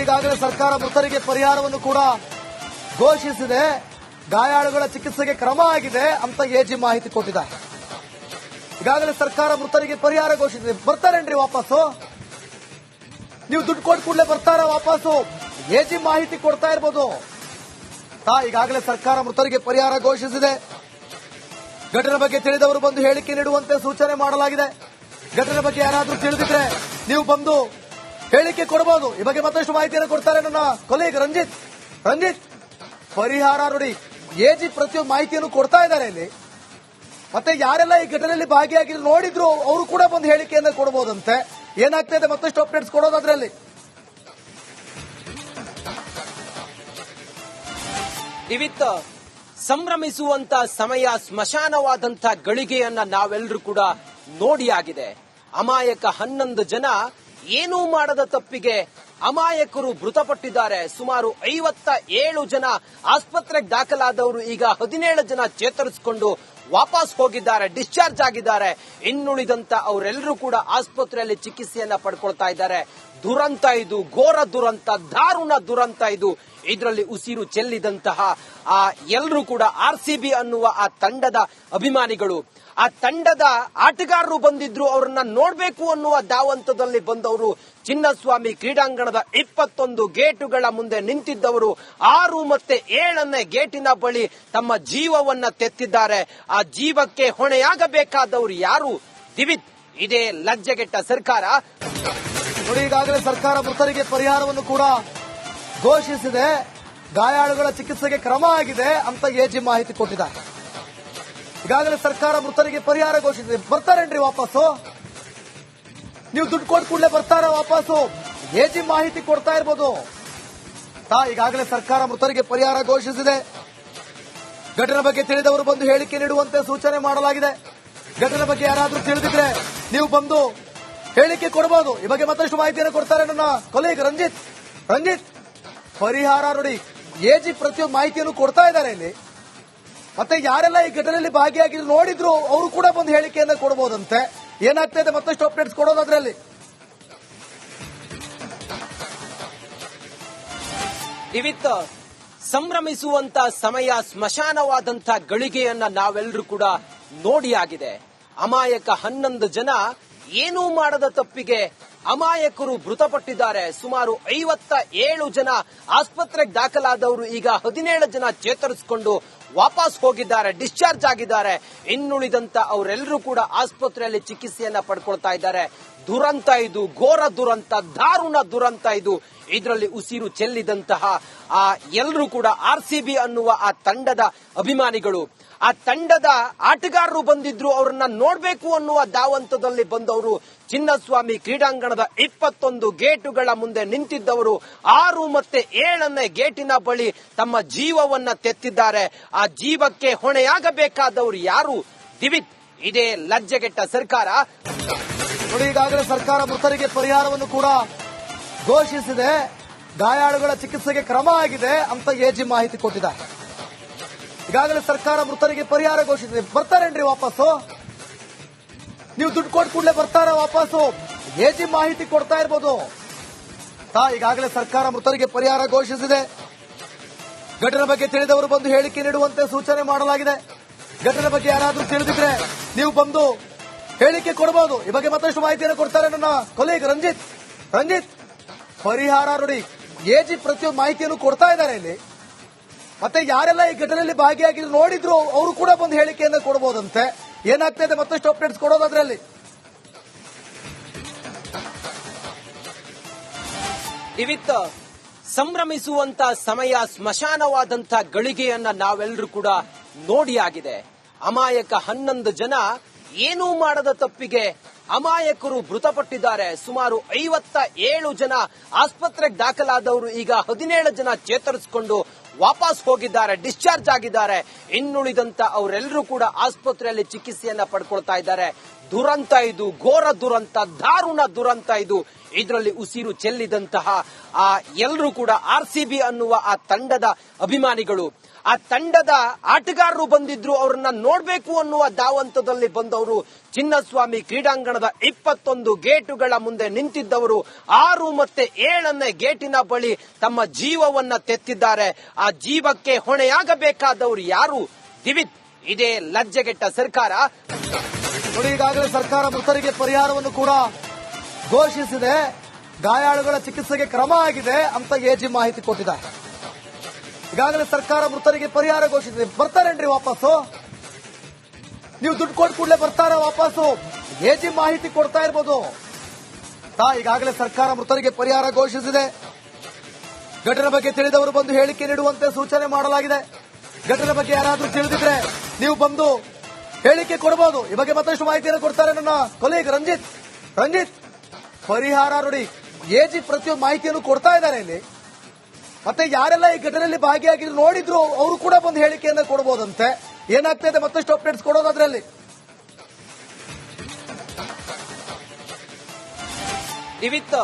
ಈಗಾಗಲೇ ಸರ್ಕಾರ ಮೃತರಿಗೆ ಪರಿಹಾರವನ್ನು ಕೂಡ ಘೋಷಿಸಿದೆ. ಗಾಯಾಳುಗಳ ಚಿಕಿತ್ಸೆಗೆ ಕ್ರಮ ಆಗಿದೆ ಅಂತ ಎಜಿ ಮಾಹಿತಿ ಕೊಟ್ಟಿದ್ದಾರೆ. ಈಗಾಗಲೇ ಸರ್ಕಾರ ಮೃತರಿಗೆ ಪರಿಹಾರ ಘೋಷಿಸಿದೆ. ಬರ್ತಾರೇನ್ರಿ ವಾಪಸ್ಸು? ನೀವು ದುಡ್ಡು ಕೊಟ್ಟು ಕೂಡಲೇ ಬರ್ತಾರ ವಾಪಸ್ಸು? ಎಜಿ ಮಾಹಿತಿ ಕೊಡ್ತಾ ಇರ್ಬೋದು. ತಾ, ಈಗಾಗಲೇ ಸರ್ಕಾರ ಮೃತರಿಗೆ ಪರಿಹಾರ ಘೋಷಿಸಿದೆ. ಘಟನೆ ಬಗ್ಗೆ ತಿಳಿದವರು ಬಂದು ಹೇಳಿಕೆ ನೀಡುವಂತೆ ಸೂಚನೆ ಮಾಡಲಾಗಿದೆ. ಘಟನೆ ಬಗ್ಗೆ ಯಾರಾದರೂ ತಿಳಿದಿದ್ರೆ ನೀವು ಬಂದು ಹೇಳಿಕೆ ಕೊಡಬಹುದು. ಈ ಬಗ್ಗೆ ಮತ್ತಷ್ಟು ಮಾಹಿತಿಯನ್ನು ಕೊಡ್ತಾರೆ ನನ್ನ ಕೊಲೀಗ್ ರಂಜಿತ್. ರಂಜಿತ್, ಪರಿಹಾರ ನೋಡಿ. ಎಜಿ ಪ್ರತಿಯೊಂದು ಮಾಹಿತಿಯನ್ನು ಕೊಡ್ತಾ ಇದ್ದಾರೆ ಇಲ್ಲಿ. ಮತ್ತೆ ಯಾರೆಲ್ಲ ಈ ಘಟನೆಯಲ್ಲಿ ಭಾಗಿಯಾಗಿ ನೋಡಿದ್ರು, ಅವರು ಕೂಡ ಬಂದು ಹೇಳಿಕೆಯನ್ನು ಕೊಡಬಹುದಂತೆ. ಏನಾಗ್ತಾ ಇದೆ ಮತ್ತಷ್ಟು ಅಪ್ಡೇಟ್ಸ್ ಕೊಡೋದು ಅದರಲ್ಲಿ. ದಿವಿತ್ ಸಂಭ್ರಮಿಸುವಂತ ಸಮಯ, ಸ್ಮಶಾನವಾದಂತ ಗಳಿಗೆಯನ್ನ ನಾವೆಲ್ಲರೂ ಕೂಡ ನೋಡಿ ಆಗಿದೆ. ಅಮಾಯಕ ಹನ್ನೊಂದು ಜನ ಏನೂ ಮಾಡದ ತಪ್ಪಿಗೆ ಅಮಾಯಕರು ಮೃತಪಟ್ಟಿದ್ದಾರೆ. ಸುಮಾರು ಐವತ್ತ ಏಳು ಜನ ಆಸ್ಪತ್ರೆಗೆ ದಾಖಲಾದವರು ಈಗ ಹದಿನೇಳು ಜನ ಚೇತರಿಸಿಕೊಂಡು ವಾಪಸ್ ಹೋಗಿದ್ದಾರೆ, ಡಿಸ್ಚಾರ್ಜ್ ಆಗಿದ್ದಾರೆ. ಇನ್ನುಳಿದಂತ ಅವರೆಲ್ಲರೂ ಕೂಡ ಆಸ್ಪತ್ರೆಯಲ್ಲಿ ಚಿಕಿತ್ಸೆಯನ್ನ ಪಡ್ಕೊಳ್ತಾ ಇದ್ದಾರೆ. ದುರಂತ ಇದು, ಘೋರ ದುರಂತ, ದಾರುಣ ದುರಂತ ಇದು. ಇದರಲ್ಲಿ ಉಸಿರು ಚೆಲ್ಲಿದಂತಹ ಆ ಎಲ್ಲರೂ ಕೂಡ ಆರ್ ಸಿ ಬಿ ಅನ್ನುವ ಆ ತಂಡದ ಅಭಿಮಾನಿಗಳು. ಆ ತಂಡದ ಆಟಗಾರರು ಬಂದಿದ್ರು, ಅವರನ್ನ ನೋಡಬೇಕು ಅನ್ನುವ ದಾವಂತದಲ್ಲಿ ಬಂದವರು ಚಿನ್ನಸ್ವಾಮಿ ಕ್ರೀಡಾಂಗಣದ ಇಪ್ಪತ್ತೊಂದು ಗೇಟುಗಳ ಮುಂದೆ ನಿಂತಿದ್ದವರು. ಆರು ಮತ್ತೆ ಏಳನೇ ಗೇಟಿನ ಬಳಿ ತಮ್ಮ ಜೀವವನ್ನ ತೆತ್ತಿದ್ದಾರೆ. ಆ ಜೀವಕ್ಕೆ ಹೊಣೆಯಾಗಬೇಕಾದವರು ಯಾರು? ದಿವಿತ್. ಇದೇ ಲಜ್ಜೆಗೆಟ್ಟ ಸರ್ಕಾರ. ನೋಡಿ, ಈಗಾಗಲೇ ಸರ್ಕಾರ ಮೃತರಿಗೆ ಪರಿಹಾರವನ್ನು ಕೂಡ ಘೋಷಿಸಿದೆ. ಗಾಯಾಳುಗಳ ಚಿಕಿತ್ಸೆಗೆ ಕ್ರಮ ಆಗಿದೆ ಅಂತ ಎಜಿ ಮಾಹಿತಿ ಕೊಟ್ಟಿದ್ದಾರೆ. ಈಗಾಗಲೇ ಸರ್ಕಾರ ಮೃತರಿಗೆ ಪರಿಹಾರ ಘೋಷಿಸಿದೆ. ಬರ್ತಾರೇನ್ರಿ ವಾಪಸ್ಸು? ನೀವು ದುಡ್ಡು ಕೊಟ್ಟು ಕೂಡಲೇ ಬರ್ತಾರ ವಾಪಸ್ಸು? ಎಜಿ ಮಾಹಿತಿ ಕೊಡ್ತಾ ಇರ್ಬೋದು. ತಾ, ಈಗಾಗಲೇ ಸರ್ಕಾರ ಮೃತರಿಗೆ ಪರಿಹಾರ ಘೋಷಿಸಿದೆ. ಘಟನೆ ಬಗ್ಗೆ ತಿಳಿದವರು ಬಂದು ಹೇಳಿಕೆ ನೀಡುವಂತೆ ಸೂಚನೆ ಮಾಡಲಾಗಿದೆ. ಘಟನೆ ಬಗ್ಗೆ ಯಾರಾದರೂ ತಿಳಿದಿದ್ರೆ ನೀವು ಬಂದು ಹೇಳಿಕೆ ಕೊಡಬಹುದು. ಈ ಬಗ್ಗೆ ಮತ್ತಷ್ಟು ಮಾಹಿತಿಯನ್ನು ಕೊಡ್ತಾರೆ ನನ್ನ ಕೊಲೀಗ್ ರಂಜಿತ್. ರಂಜಿತ್, ಪರಿಹಾರ ನೋಡಿ. ಎಜಿ ಪ್ರತಿಯೊಂದು ಮಾಹಿತಿಯನ್ನು ಕೊಡ್ತಾ ಇದ್ದಾರೆ ಇಲ್ಲಿ. ಮತ್ತೆ ಯಾರೆಲ್ಲ ಈ ಘಟನೆಯಲ್ಲಿ ಭಾಗಿಯಾಗಿದ್ರು ನೋಡಿದ್ರು, ಅವರು ಕೂಡ ಬಂದು ಹೇಳಿಕೆಯನ್ನ ಕೊಡಬಹುದಂತೆ. ಏನಾಗ್ತಾ ಇದೆ ಮತ್ತಷ್ಟು ಅಪ್ಡೇಟ್ಸ್ ಕೊಡೋದು ಅದರಲ್ಲಿ. ಇವಿತ್ತ ಸಂಭ್ರಮಿಸುವಂತ ಸಮಯ, ಸ್ಮಶಾನವಾದಂತ ಗಳಿಗೆಯನ್ನ ನಾವೆಲ್ಲರೂ ಕೂಡ ನೋಡಿ ಆಗಿದೆ. ಅಮಾಯಕ ಹನ್ನೊಂದು ಜನ ಏನೂ ಮಾಡದ ತಪ್ಪಿಗೆ ಅಮಾಯಕರು ಮೃತಪಟ್ಟಿದ್ದಾರೆ. ಸುಮಾರು ಐವತ್ತ ಏಳು ಜನ ಆಸ್ಪತ್ರೆಗೆ ದಾಖಲಾದವರು ಈಗ ಹದಿನೇಳು ಜನ ಚೇತರಿಸಿಕೊಂಡು ವಾಪಸ್ ಹೋಗಿದ್ದಾರೆ, ಡಿಸ್ಚಾರ್ಜ್ ಆಗಿದ್ದಾರೆ. ಇನ್ನುಳಿದಂತ ಅವರೆಲ್ಲರೂ ಕೂಡ ಆಸ್ಪತ್ರೆಯಲ್ಲಿ ಚಿಕಿತ್ಸೆಯನ್ನ ಪಡ್ಕೊಳ್ತಾ ಇದ್ದಾರೆ. ದುರಂತ ಇದು, ಘೋರ ದುರಂತ, ದಾರುಣ ದುರಂತ ಇದು. ಇದರಲ್ಲಿ ಉಸಿರು ಚೆಲ್ಲಿದಂತಹ ಆ ಎಲ್ಲರೂ ಕೂಡ ಆರ್ ಸಿ ಬಿ ಅನ್ನುವ ಆ ತಂಡದ ಅಭಿಮಾನಿಗಳು. ಆ ತಂಡದ ಆಟಗಾರರು ಬಂದಿದ್ರು, ಅವರನ್ನ ನೋಡಬೇಕು ಅನ್ನುವ ಧಾವಂತದಲ್ಲಿ ಬಂದವರು ಚಿನ್ನಸ್ವಾಮಿ ಕ್ರೀಡಾಂಗಣದ ಇಪ್ಪತ್ತೊಂದು ಗೇಟುಗಳ ಮುಂದೆ ನಿಂತಿದ್ದವರು, ಆರು ಮತ್ತೆ ಏಳನೇ ಗೇಟಿನ ಬಳಿ ತಮ್ಮ ಜೀವವನ್ನ ತೆತ್ತಿದ್ದಾರೆ. ಆ ಜೀವಕ್ಕೆ ಹೊಣೆಯಾಗಬೇಕಾದವರು ಯಾರು? ದಿವಿತ್ ಇದೇ ಲಜ್ಜೆಗೆಟ್ಟ ಸರ್ಕಾರ. ನೋಡಿ, ಈಗಾಗಲೇ ಸರ್ಕಾರ ಮೃತರಿಗೆ ಪರಿಹಾರವನ್ನು ಕೂಡ ಘೋಷಿಸಿದೆ. ಗಾಯಾಳುಗಳ ಚಿಕಿತ್ಸೆಗೆ ಕ್ರಮ ಆಗಿದೆ ಅಂತ ಎಜಿ ಮಾಹಿತಿ ಕೊಟ್ಟಿದ್ದಾರೆ. ಈಗಾಗಲೇ ಸರ್ಕಾರ ಮೃತರಿಗೆ ಪರಿಹಾರ ಘೋಷಿಸಿದೆ. ಬರ್ತಾರೇನ್ರಿ ವಾಪಸ್ಸು? ನೀವು ದುಡ್ಡು ಕೊಟ್ಟು ಕೂಡಲೇ ಬರ್ತಾರ ವಾಪಸ್ಸು? ಏಜಿ ಮಾಹಿತಿ ಕೊಡ್ತಾ ಇರ್ಬೋದು. ತಾ, ಈಗಾಗಲೇ ಸರ್ಕಾರ ಮೃತರಿಗೆ ಪರಿಹಾರ ಘೋಷಿಸಿದೆ. ಘಟನೆ ಬಗ್ಗೆ ತಿಳಿದವರು ಬಂದು ಹೇಳಿಕೆ ನೀಡುವಂತೆ ಸೂಚನೆ ಮಾಡಲಾಗಿದೆ. ಘಟನೆ ಬಗ್ಗೆ ಯಾರಾದರೂ ತಿಳಿದಿದ್ರೆ ನೀವು ಬಂದು ಹೇಳಿಕೆ ಕೊಡಬಹುದು ಈ ಬಗ್ಗೆ ಮತ್ತಷ್ಟು ಮಾಹಿತಿಯನ್ನು ಕೊಡ್ತಾರೆ ನನ್ನ ಕೊಲೀಗ್ ರಂಜಿತ್. ರಂಜಿತ್, ಪರಿಹಾರ ನೋಡಿ. ಎಜಿ ಪ್ರತಿಯೊಂದು ಮಾಹಿತಿಯನ್ನು ಕೊಡ್ತಾ ಇದ್ದಾರೆ ಇಲ್ಲಿ. ಮತ್ತೆ ಯಾರೆಲ್ಲ ಈ ಘಟನೆಯಲ್ಲಿ ಭಾಗಿಯಾಗಿದ್ರು ನೋಡಿದ್ರು, ಅವರು ಕೂಡ ಬಂದು ಹೇಳಿಕೆಯನ್ನು ಕೊಡಬಹುದಂತೆ ಏನಾಗ್ತಾ ಇದೆ ಮತ್ತಷ್ಟು ಅಪ್ಡೇಟ್ಸ್ ಕೊಡೋದು ಅದರಲ್ಲಿ. ಇವಿತ್ತ ಸಂಭ್ರಮಿಸುವಂತ ಸಮಯ, ಸ್ಮಶಾನವಾದಂತ ಗಳಿಗೆಯನ್ನ ನಾವೆಲ್ಲರೂ ಕೂಡ ನೋಡಿ ಆಗಿದೆ. ಅಮಾಯಕ ಹನ್ನೊಂದು ಜನ ಏನೂ ಮಾಡದ ತಪ್ಪಿಗೆ ಅಮಾಯಕರು ಮೃತಪಟ್ಟಿದ್ದಾರೆ. ಸುಮಾರು ಐವತ್ತ ಏಳು ಜನ ಆಸ್ಪತ್ರೆಗೆ ದಾಖಲಾದವರು ಈಗ ಹದಿನೇಳು ಜನ ಚೇತರಿಸಿಕೊಂಡು ವಾಪಸ್ ಹೋಗಿದ್ದಾರೆ ಡಿಸ್ಚಾರ್ಜ್ ಆಗಿದ್ದಾರೆ. ಇನ್ನುಳಿದಂತ ಅವರೆಲ್ಲರೂ ಕೂಡ ಆಸ್ಪತ್ರೆಯಲ್ಲಿ ಚಿಕಿತ್ಸೆಯನ್ನ ಪಡ್ಕೊಳ್ತಾ ಇದ್ದಾರೆ. ದುರಂತ ಇದು, ಘೋರ ದುರಂತ, ದಾರುಣ ದುರಂತ ಇದು. ಇದರಲ್ಲಿ ಉಸಿರು ಚೆಲ್ಲಿದಂತಹ ಆ ಎಲ್ಲರೂ ಕೂಡ ಆರ್ ಸಿ ಬಿ ಅನ್ನುವ ಆ ತಂಡದ ಅಭಿಮಾನಿಗಳು. ಆ ತಂಡದ ಆಟಗಾರರು ಬಂದಿದ್ರು, ಅವ್ರನ್ನ ನೋಡ್ಬೇಕು ಅನ್ನುವ ದಾವಂತದಲ್ಲಿ ಬಂದವರು ಚಿನ್ನಸ್ವಾಮಿ ಕ್ರೀಡಾಂಗಣದ ಇಪ್ಪತ್ತೊಂದು ಗೇಟುಗಳ ಮುಂದೆ ನಿಂತಿದ್ದವರು. ಆರು ಮತ್ತೆ ಏಳನೇ ಗೇಟಿನ ಬಳಿ ತಮ್ಮ ಜೀವವನ್ನ ತೆತ್ತಿದ್ದಾರೆ. ಆ ಜೀವಕ್ಕೆ ಹೊಣೆಯಾಗಬೇಕಾದವರು ಯಾರು? ದಿವಿತ್ ಇದೇ ಲಜ್ಜೆಗೆಟ್ಟ ಸರ್ಕಾರ. ಈಗಾಗಲೇ ಸರ್ಕಾರ ಮೃತರಿಗೆ ಪರಿಹಾರವನ್ನು ಕೂಡ ಘೋಷಿಸಿದೆ. ಗಾಯಾಳುಗಳ ಚಿಕಿತ್ಸೆಗೆ ಕ್ರಮ ಆಗಿದೆ ಅಂತ ಎಜಿ ಮಾಹಿತಿ ಕೊಟ್ಟಿದ್ದಾರೆ. ಈಗಾಗಲೇ ಸರ್ಕಾರ ಮೃತರಿಗೆ ಪರಿಹಾರ ಘೋಷಿಸಿದೆ. ಬರ್ತಾರೇನ್ರಿ ವಾಪಸ್ಸು? ನೀವು ದುಡ್ಡು ಕೊಟ್ಟು ಕೂಡಲೇ ಬರ್ತಾರ ವಾಪಸ್ಸು? ಎಜಿ ಮಾಹಿತಿ ಕೊಡ್ತಾ ಇರ್ಬೋದು. ತಾ, ಈಗಾಗಲೇ ಸರ್ಕಾರ ಮೃತರಿಗೆ ಪರಿಹಾರ ಘೋಷಿಸಿದೆ. ಘಟನೆ ಬಗ್ಗೆ ತಿಳಿದವರು ಬಂದು ಹೇಳಿಕೆ ನೀಡುವಂತೆ ಸೂಚನೆ ಮಾಡಲಾಗಿದೆ. ಘಟನೆ ಬಗ್ಗೆ ಯಾರಾದರೂ ತಿಳಿದಿದ್ರೆ ನೀವು ಬಂದು ಹೇಳಿಕೆ ಕೊಡಬಹುದು ಈ ಬಗ್ಗೆ ಮತ್ತಷ್ಟು ಮಾಹಿತಿಯನ್ನು ಕೊಡ್ತಾರೆ ನನ್ನ ಕೊಲೀಗ್ ರಂಜಿತ್. ರಂಜಿತ್, ಪರಿಹಾರ ನೋಡಿ. ಎಜಿ ಪ್ರತಿಯೊಂದು ಮಾಹಿತಿಯನ್ನು ಕೊಡ್ತಾ ಇದ್ದಾರೆ ಇಲ್ಲಿ. ಮತ್ತೆ ಯಾರೆಲ್ಲ ಈ ಘಟನೆಯಲ್ಲಿ ಭಾಗಿಯಾಗಿದ್ರು ನೋಡಿದ್ರು, ಅವರು ಕೂಡ ಒಂದು ಹೇಳಿಕೆಯನ್ನ ಕೊಡಬಹುದಂತೆ ಏನಾಗ್ತಾ ಮತ್ತಷ್ಟು ಅಪ್ಡೇಟ್ಸ್ ಕೊಡೋದು ಅದರಲ್ಲಿ. ನಿಮಿತ್ತ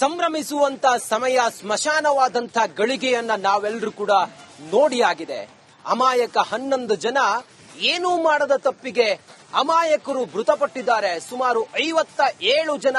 ಸಂಭ್ರಮಿಸುವಂತ ಸಮಯ, ಸ್ಮಶಾನವಾದಂತ ಗಳಿಗೆಯನ್ನ ನಾವೆಲ್ಲರೂ ಕೂಡ ನೋಡಿ ಆಗಿದೆ. ಅಮಾಯಕ ಹನ್ನೊಂದು ಜನ ಏನೂ ಮಾಡದ ತಪ್ಪಿಗೆ ಅಮಾಯಕರು ಮೃತಪಟ್ಟಿದ್ದಾರೆ. ಸುಮಾರು ಐವತ್ತ ಏಳು ಜನ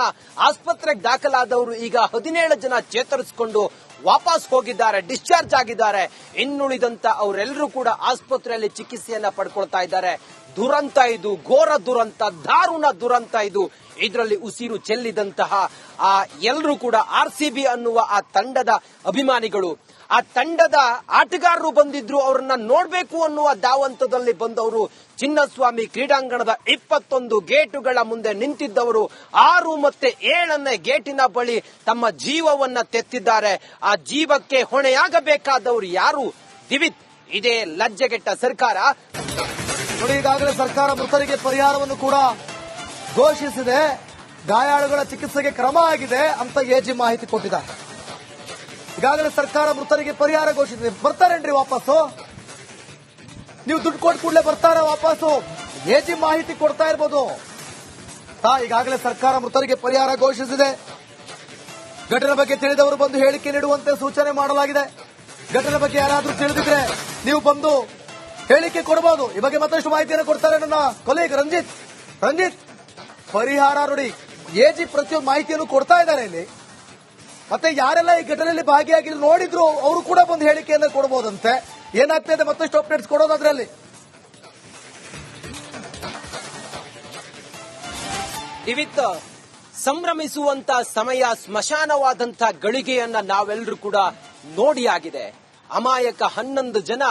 ಆಸ್ಪತ್ರೆಗೆ ದಾಖಲಾದವರು ಈಗ ಹದಿನೇಳು ಜನ ಚೇತರಿಸಿಕೊಂಡು ವಾಪಸ್ ಹೋಗಿದ್ದಾರೆ ಡಿಸ್ಚಾರ್ಜ್ ಆಗಿದ್ದಾರೆ. ಇನ್ನುಳಿದಂತ ಅವರೆಲ್ಲರೂ ಕೂಡ ಆಸ್ಪತ್ರೆಯಲ್ಲಿ ಚಿಕಿತ್ಸೆಯನ್ನ ಪಡ್ಕೊಳ್ತಾ ಇದ್ದಾರೆ. ದುರಂತ ಇದು, ಘೋರ ದುರಂತ, ದಾರುಣ ದುರಂತ ಇದು. ಇದರಲ್ಲಿ ಉಸಿರು ಚೆಲ್ಲಿದಂತಹ ಆ ಎಲ್ಲರೂ ಕೂಡ ಆರ್ ಸಿ ಬಿ ಅನ್ನುವ ಆ ತಂಡದ ಅಭಿಮಾನಿಗಳು. ಆ ತಂಡದ ಆಟಗಾರರು ಬಂದಿದ್ರು, ಅವ್ರನ್ನ ನೋಡಬೇಕು ಅನ್ನುವ ದಾವಂತದಲ್ಲಿ ಬಂದವರು ಚಿನ್ನಸ್ವಾಮಿ ಕ್ರೀಡಾಂಗಣದ ಇಪ್ಪತ್ತೊಂದು ಗೇಟುಗಳ ಮುಂದೆ ನಿಂತಿದ್ದವರು. ಆರು ಮತ್ತೆ ಏಳನೇ ಗೇಟಿನ ಬಳಿ ತಮ್ಮ ಜೀವವನ್ನ ತೆತ್ತಿದ್ದಾರೆ. ಆ ಜೀವಕ್ಕೆ ಹೊಣೆಯಾಗಬೇಕಾದವರು ಯಾರು? ದಿವಿತ್. ಇದೇ ಲಜ್ಜೆಗೆಟ್ಟ ಸರ್ಕಾರ. ನೋಡಿ, ಈಗಾಗಲೇ ಸರ್ಕಾರ ಮೃತರಿಗೆ ಪರಿಹಾರವನ್ನು ಕೂಡ ಘೋಷಿಸಿದೆ. ಗಾಯಾಳುಗಳ ಚಿಕಿತ್ಸೆಗೆ ಕ್ರಮ ಆಗಿದೆ ಅಂತ ಎಜಿ ಮಾಹಿತಿ ಕೊಟ್ಟಿದ್ದಾರೆ. ಈಗಾಗಲೇ ಸರ್ಕಾರ ಮೃತರಿಗೆ ಪರಿಹಾರ ಘೋಷಿಸಿದೆ. ಬರ್ತಾರೇನ್ರಿ ವಾಪಸ್ಸು? ನೀವು ದುಡ್ಡು ಕೊಟ್ಟು ಕೂಡಲೇ ಬರ್ತಾರ ವಾಪಸ್ಸು. ಎಜಿ ಮಾಹಿತಿ ಕೊಡ್ತಾ ಇರ್ಬೋದು. ತಾ, ಈಗಾಗಲೇ ಸರ್ಕಾರ ಮೃತರಿಗೆ ಪರಿಹಾರ ಘೋಷಿಸಿದೆ. ಘಟನೆ ಬಗ್ಗೆ ತಿಳಿದವರು ಬಂದು ಹೇಳಿಕೆ ನೀಡುವಂತೆ ಸೂಚನೆ ಮಾಡಲಾಗಿದೆ. ಘಟನೆ ಬಗ್ಗೆ ಯಾರಾದರೂ ತಿಳಿದಿದ್ರೆ ನೀವು ಬಂದು ಹೇಳಿಕೆ ಕೊಡಬಹುದು. ಈ ಬಗ್ಗೆ ಮತ್ತಷ್ಟು ಮಾಹಿತಿಯನ್ನು ಕೊಡ್ತಾರೆ ನನ್ನ ಕೊಲೀಗ್ ರಂಜಿತ್. ರಂಜಿತ್, ಪರಿಹಾರ ನೋಡಿ. ಎಜಿ ಪ್ರತಿಯೊಂದು ಮಾಹಿತಿಯನ್ನು ಕೊಡ್ತಾ ಇದ್ದಾರೆ ಇಲ್ಲಿ. ಮತ್ತೆ ಯಾರೆಲ್ಲ ಈ ಘಟನೆಯಲ್ಲಿ ಭಾಗಿಯಾಗಿದ್ರು ನೋಡಿದ್ರು ಅವರು ಕೂಡ ಬಂದು ಹೇಳಿಕೆಯನ್ನು ಕೊಡಬಹುದಂತೆ. ಏನಾಗ್ತಾ ಇದೆ ಮತ್ತಷ್ಟು ಅಪ್ಡೇಟ್ಸ್ ಕೊಡೋದು ಅದರಲ್ಲಿ. ಇವಿತ್ತ ಸಂಭ್ರಮಿಸುವಂತ ಸಮಯ, ಸ್ಮಶಾನವಾದಂತ ಗಳಿಗೆಯನ್ನ ನಾವೆಲ್ಲರೂ ಕೂಡ ನೋಡಿ ಆಗಿದೆ. ಅಮಾಯಕ ಹನ್ನೊಂದು ಜನ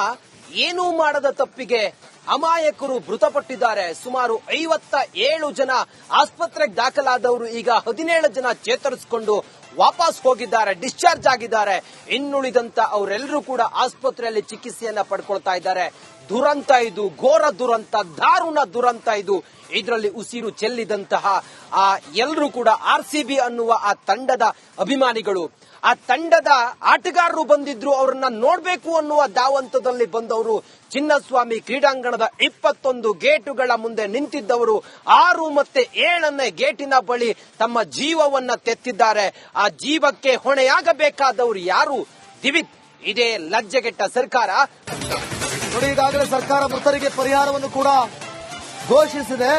ಏನೂ ಮಾಡದ ತಪ್ಪಿಗೆ ಅಮಾಯಕರು ಮೃತಪಟ್ಟಿದ್ದಾರೆ. ಸುಮಾರು ಐವತ್ತ ಏಳು ಜನ ಆಸ್ಪತ್ರೆಗೆ ದಾಖಲಾದವರು ಈಗ ಹದಿನೇಳು ಜನ ಚೇತರಿಸಿಕೊಂಡು ವಾಪಸ್ ಹೋಗಿದ್ದಾರೆ, ಡಿಸ್ಚಾರ್ಜ್ ಆಗಿದ್ದಾರೆ. ಇನ್ನುಳಿದಂತ ಅವರೆಲ್ಲರೂ ಕೂಡ ಆಸ್ಪತ್ರೆಯಲ್ಲಿ ಚಿಕಿತ್ಸೆಯನ್ನ ಪಡ್ಕೊಳ್ತಾ ಇದ್ದಾರೆ. ದುರಂತ ಇದು, ಘೋರ ದುರಂತ, ದಾರುಣ ದುರಂತ ಇದು. ಇದರಲ್ಲಿ ಉಸಿರು ಚೆಲ್ಲಿದಂತಹ ಆ ಎಲ್ಲರೂ ಕೂಡ ಆರ್ ಸಿ ಬಿ ಅನ್ನುವ ಆ ತಂಡದ ಅಭಿಮಾನಿಗಳು. ಆ ತಂಡದ ಆಟಗಾರರು ಬಂದಿದ್ರು, ಅವ್ರನ್ನ ನೋಡಬೇಕು ಅನ್ನುವ ದಾವಂತದಲ್ಲಿ ಬಂದವರು ಚಿನ್ನಸ್ವಾಮಿ ಕ್ರೀಡಾಂಗಣದ ಇಪ್ಪತ್ತೊಂದು ಗೇಟುಗಳ ಮುಂದೆ ನಿಂತಿದ್ದವರು. ಆರು ಮತ್ತೆ ಏಳನೇ ಗೇಟಿನ ಬಳಿ ತಮ್ಮ ಜೀವವನ್ನ ತೆತ್ತಿದ್ದಾರೆ. ಆ ಜೀವಕ್ಕೆ ಹೊಣೆಯಾಗಬೇಕಾದವರು ಯಾರು? ದಿವಿತ್ ಇದೇ ಲಜ್ಜೆಗೆಟ್ಟ ಸರ್ಕಾರ. ನೋಡಿ, ಈಗಾಗಲೇ ಸರ್ಕಾರ ಮೃತರಿಗೆ ಪರಿಹಾರವನ್ನು ಕೂಡ ಘೋಷಿಸಿದೆ.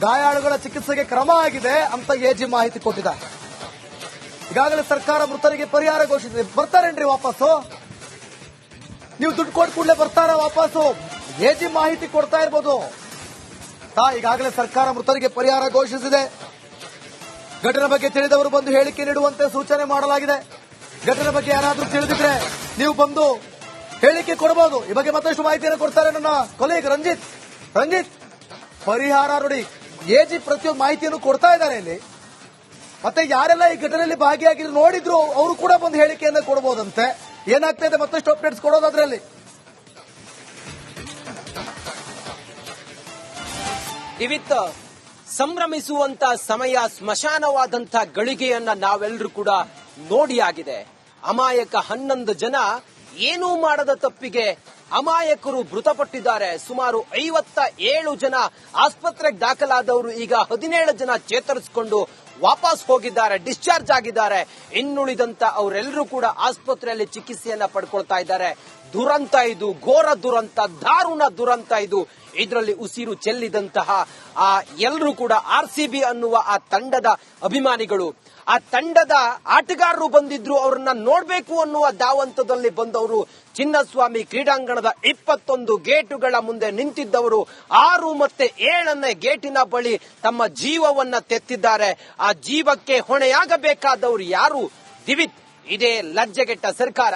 ಗಾಯಾಳುಗಳ ಚಿಕಿತ್ಸೆಗೆ ಕ್ರಮ ಆಗಿದೆ ಅಂತ ಎಜಿ ಮಾಹಿತಿ ಕೊಟ್ಟಿದ್ದಾರೆ. ಈಗಾಗಲೇ ಸರ್ಕಾರ ಮೃತರಿಗೆ ಪರಿಹಾರ ಘೋಷಿಸಿದೆ. ಬರ್ತಾರೇನ್ರಿ ವಾಪಸ್ಸು? ನೀವು ದುಡ್ಡು ಕೊಟ್ಟು ಕೂಡಲೇ ಬರ್ತಾರ ವಾಪಸ್ಸು? ಎಜಿ ಮಾಹಿತಿ ಕೊಡ್ತಾ ಇರ್ಬೋದು. ತಾ, ಈಗಾಗಲೇ ಸರ್ಕಾರ ಮೃತರಿಗೆ ಪರಿಹಾರ ಘೋಷಿಸಿದೆ. ಘಟನೆ ಬಗ್ಗೆ ತಿಳಿದವರು ಬಂದು ಹೇಳಿಕೆ ನೀಡುವಂತೆ ಸೂಚನೆ ಮಾಡಲಾಗಿದೆ. ಘಟನೆ ಬಗ್ಗೆ ಯಾರಾದರೂ ತಿಳಿದಿದ್ರೆ ನೀವು ಬಂದು ಹೇಳಿಕೆ ಕೊಡಬಹುದು ಈ ಬಗ್ಗೆ ಮತ್ತಷ್ಟು ಮಾಹಿತಿಯನ್ನು ಕೊಡ್ತಾರೆ ನನ್ನ ಕೊಲೀಗ್ ರಂಜಿತ್. ರಂಜಿತ್ ಪರಿಹಾರ ನೋಡಿ ಎಜಿ ಪ್ರತಿಯೊಂದು ಮಾಹಿತಿಯನ್ನು ಕೊಡ್ತಾ ಇದ್ದಾರೆ ಇಲ್ಲಿ. ಮತ್ತೆ ಯಾರೆಲ್ಲ ಈ ಘಟನೆಯಲ್ಲಿ ಭಾಗಿಯಾಗಿದ್ರು ನೋಡಿದ್ರು, ಅವರು ಕೂಡ ಬಂದು ಹೇಳಿಕೆಯನ್ನ ಕೊಡಬಹುದಂತೆ ಏನಾಗ್ತಾ ಇದೆ ಮತ್ತಷ್ಟು ಅಪ್ಡೇಟ್ಸ್ ಕೊಡೋದು ಅದರಲ್ಲಿ. ದಿವಿತ್ ಸಂಭ್ರಮಿಸುವಂತ ಸಮಯ, ಸ್ಮಶಾನವಾದಂತ ಗಳಿಗೆಯನ್ನ ನಾವೆಲ್ಲರೂ ಕೂಡ ನೋಡಿ ಆಗಿದೆ. ಅಮಾಯಕ ಹನ್ನೊಂದು ಜನ ಏನೂ ಮಾಡದ ತಪ್ಪಿಗೆ ಅಮಾಯಕರು ಮೃತಪಟ್ಟಿದ್ದಾರೆ. ಸುಮಾರು ಐವತ್ತ ಏಳು ಜನ ಆಸ್ಪತ್ರೆಗೆ ದಾಖಲಾದವರು ಈಗ ಹದಿನೇಳು ಜನ ಚೇತರಿಸಿಕೊಂಡು ವಾಪಸ್ ಹೋಗಿದ್ದಾರೆ, ಡಿಸ್ಚಾರ್ಜ್ ಆಗಿದ್ದಾರೆ. ಇನ್ನುಳಿದಂತ ಅವರೆಲ್ಲರೂ ಕೂಡ ಆಸ್ಪತ್ರೆಯಲ್ಲಿ ಚಿಕಿತ್ಸೆಯನ್ನ ಪಡ್ಕೊಳ್ತಾ ಇದ್ದಾರೆ. ದುರಂತ ಇದು, ಘೋರ ದುರಂತ, ದಾರುಣ ದುರಂತ ಇದು. ಇದರಲ್ಲಿ ಉಸಿರು ಚೆಲ್ಲಿದಂತಹ ಆ ಎಲ್ಲರೂ ಕೂಡ ಆರ್ ಸಿ ಬಿ ಅನ್ನುವ ಆ ತಂಡದ ಅಭಿಮಾನಿಗಳು ಆ ತಂಡದ ಆಟಗಾರರು ಬಂದಿದ್ರು, ಅವ್ರನ್ನ ನೋಡಬೇಕು ಅನ್ನುವ ದಾವಂತದಲ್ಲಿ ಬಂದವರು ಚಿನ್ನಸ್ವಾಮಿ ಕ್ರೀಡಾಂಗಣದ ಇಪ್ಪತ್ತೊಂದು ಗೇಟುಗಳ ಮುಂದೆ ನಿಂತಿದ್ದವರು, ಆರು ಮತ್ತೆ ಏಳನೇ ಗೇಟಿನ ಬಳಿ ತಮ್ಮ ಜೀವವನ್ನ ತೆತ್ತಿದ್ದಾರೆ. ಆ ಜೀವಕ್ಕೆ ಹೊಣೆಯಾಗಬೇಕಾದವರು ಯಾರು? ದಿವಿತ್. ಇದೇ ಲಜ್ಜೆಗೆಟ್ಟ ಸರ್ಕಾರ.